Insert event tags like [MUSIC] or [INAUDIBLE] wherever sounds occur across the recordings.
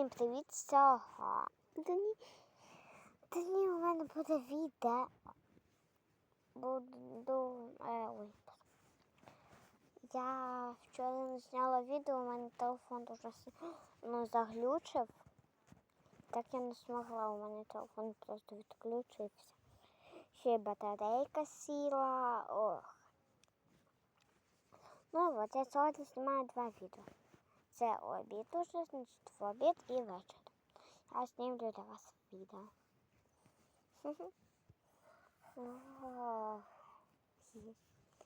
Всім привіт! Сьогодні Дні у мене буде відео. Буду. Е, ой. Я вчора не зняла відео, у мене телефон дуже ну, заглючив. Так я не змогла, у мене телефон просто відключився. Ще й батарейка сіла. Ох. Ну от я сьогодні знімаю два відео. Це обід уже, значить, в обід і вечір. Я знімлю для вас відео. [LAUGHS]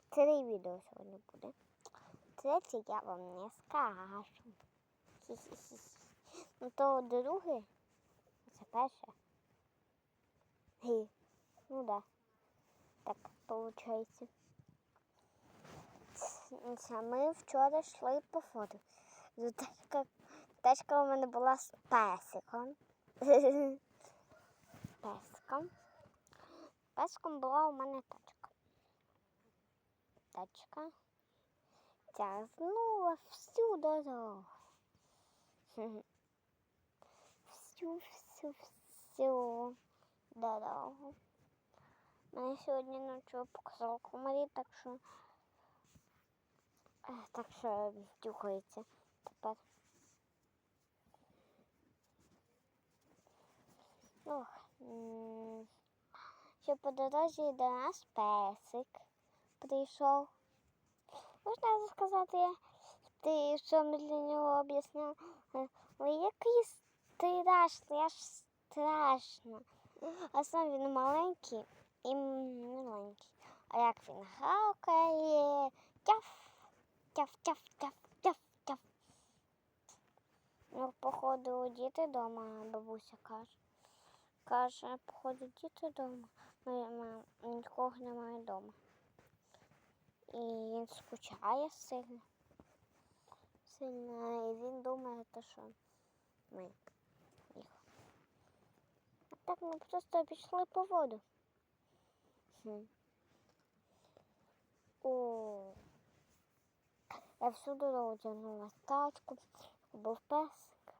Три відео сьогодні буде. Третє я вам не скажу. [LAUGHS] Ну то друге, це перше. Ну да. Так виходить. Ми вчора йшли по фото. Тачка, тачка у мене була з песиком. [LAUGHS] Песком. Песком була у мене тачка. Тачка тягнула всю дорогу. [LAUGHS] Всю, всю, всю дорогу. Мене сьогодні ночі показала комарі, так що Е, так що дюхається тепер. М, що по дорозі до нас песик прийшов. Можна сказати, ти що ми для нього об'ясняв? Е, який страшний, аж страшно. А сам він маленький і миленький. А як він гавкає, тяф, тяф, тяф, тяф. Ну, походу, діти вдома, бабуся каже. Каже, походу, діти вдома. Мама нікого немає вдома. І він скучає сильно. Сильно. І він думає, що ми їх. А так ми просто пішли по воду. Хм. О. Я всю дорогу тягнула тачку, був песик.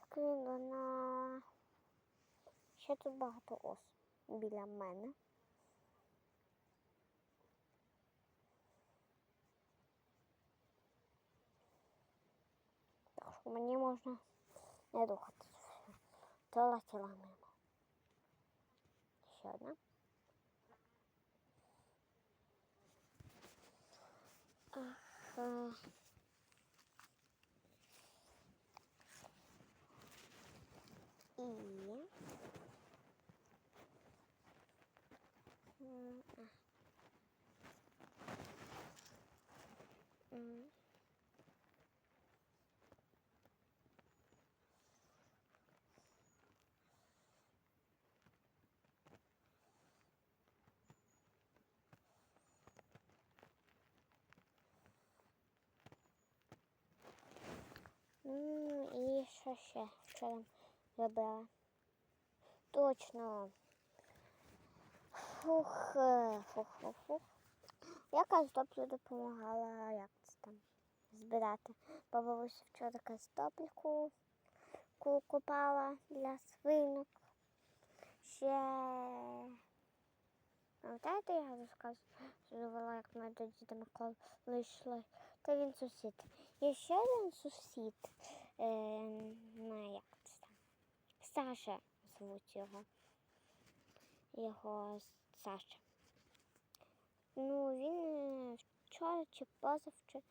Скинула на ще тут багато ос біля мене. Так що мені можна не рухатися. Пролетіла мимо. Ще одна. Ага. І М, а. М. Ну і що ще вчора робила? Точно. Фух, е, фух, фух, фух. Я картоплю допомагала, як це там збирати. Бабуся вчора картопельку ку- купала для свинок. Ще пам'ятаєте, я розказувала, як ми до діда Миколи йшли. Та він сусід. Є ще один сусід. Е, як? Саша звуть його. Його Саша. Ну, він е, вчора чи позавчора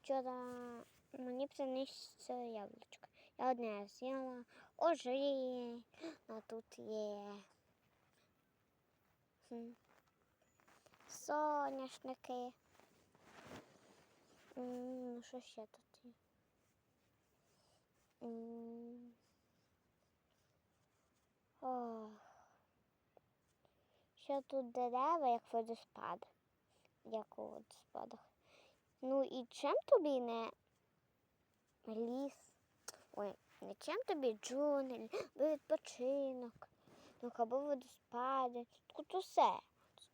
вчора мені приніс яблучко. Я одне з'їла, ожи, а тут є соняшники. Ну, що ще тут є? Ох. Ще тут дерева, як водоспад. Як у водоспадах. Ну і чим тобі не ліс? Ой, не чим тобі джунгль, або відпочинок, ну або водоспади. Тут усе.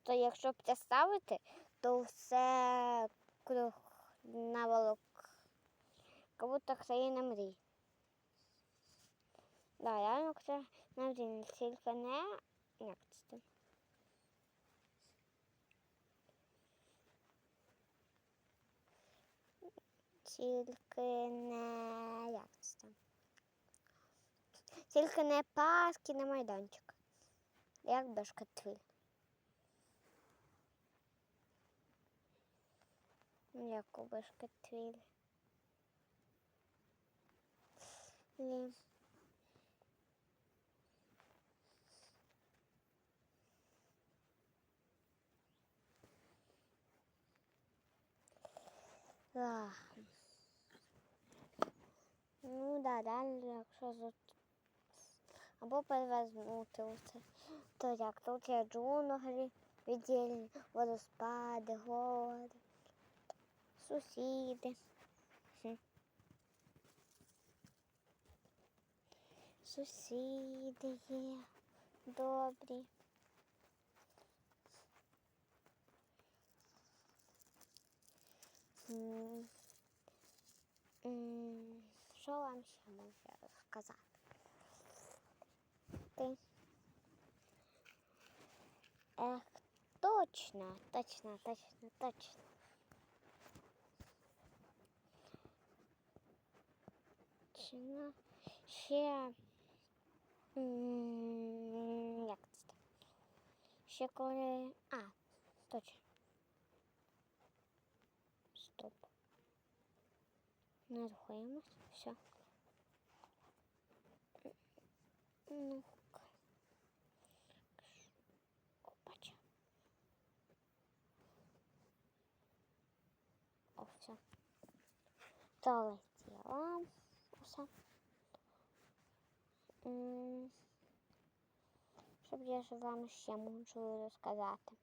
То якщо б це ставити, то все круг наволок. Як будто країна мрій. Да, реально це на один, тільки не як це. там? Тільки не як це там. Тільки не парк і не майданчик. Як бешкетвіль. Ну, Як у бешкетвіль. Ні. Ах. Ну да, далі, якщо за або перевернути оце. То як тут є джунглі, віддільні водоспади, гори, сусіди. Сусіди є добрі. М. М, Що вам ще можу сказати? Ти. Ех, точно, точно, точно, точно. Точно. Ще. Як це? Ще коли. А, точно. Не рухаємось. Все. Ну, Опача. О, все. Долетіла. Все. Щоб я ж вам ще можу розказати.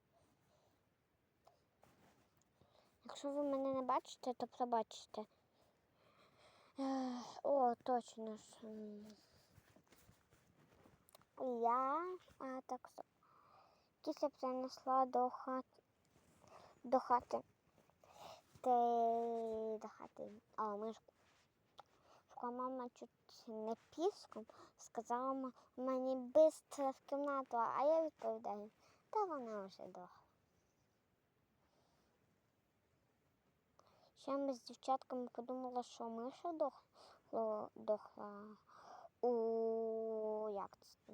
Якщо ви мене не бачите, то пробачите. О, точно ж. Я а, так. Кіся принесла до хати. До хати. Те, до хати. А, мишку. Мама чуть не піском, сказала мені бистро в кімнату, а я відповідаю, та вона вже дохла. Ще ми з дівчатками подумали, що миша дохла, дохла у як це?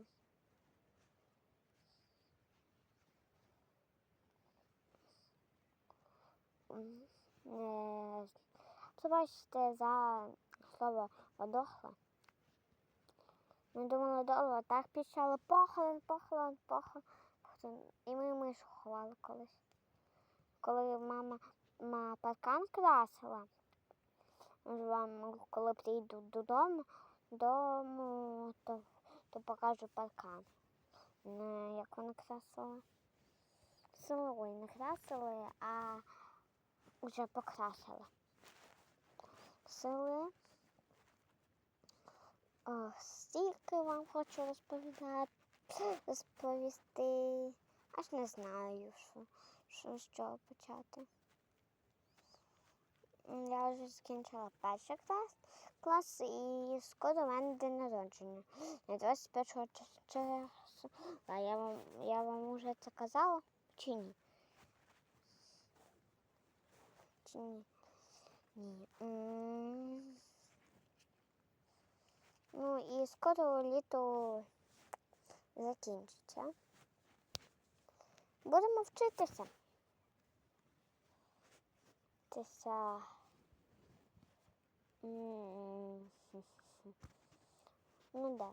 там? Е, Пробачте за слово одохла. Ми думали довго, так пішли похорон, похорон, похорон. І ми мишу ховали колись. Коли мама ма паркан красила, коли прийду додому, дому, то, то покажу паркан. Не, як вона красила. Силою не красили, а вже покрасила. Сили. Стільки вам хочу розповідати, розповісти. Аж не знаю, що, що чого почати. Я вже закінчила перший клас, клас і скоро у мене день народження. 21 часу. А я вам, я вам вже це казала чи ні? Чи ні? Ні. Ну і скоро літо закінчиться. Будемо вчитися. Вчитися. М, Ну да.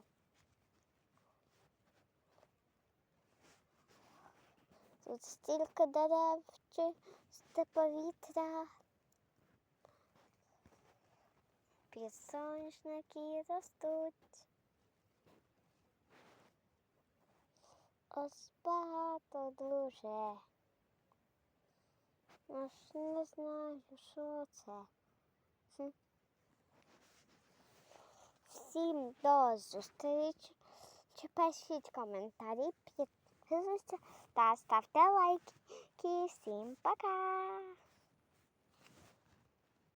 Тут стільки дерев, чисте повітря. Пісочники ростуть. Ось багато дуже. Аж не знаю, що це. Всім до зустрічі. Пишіть коментарі, підписуйтесь та ставте лайки. Всім пока!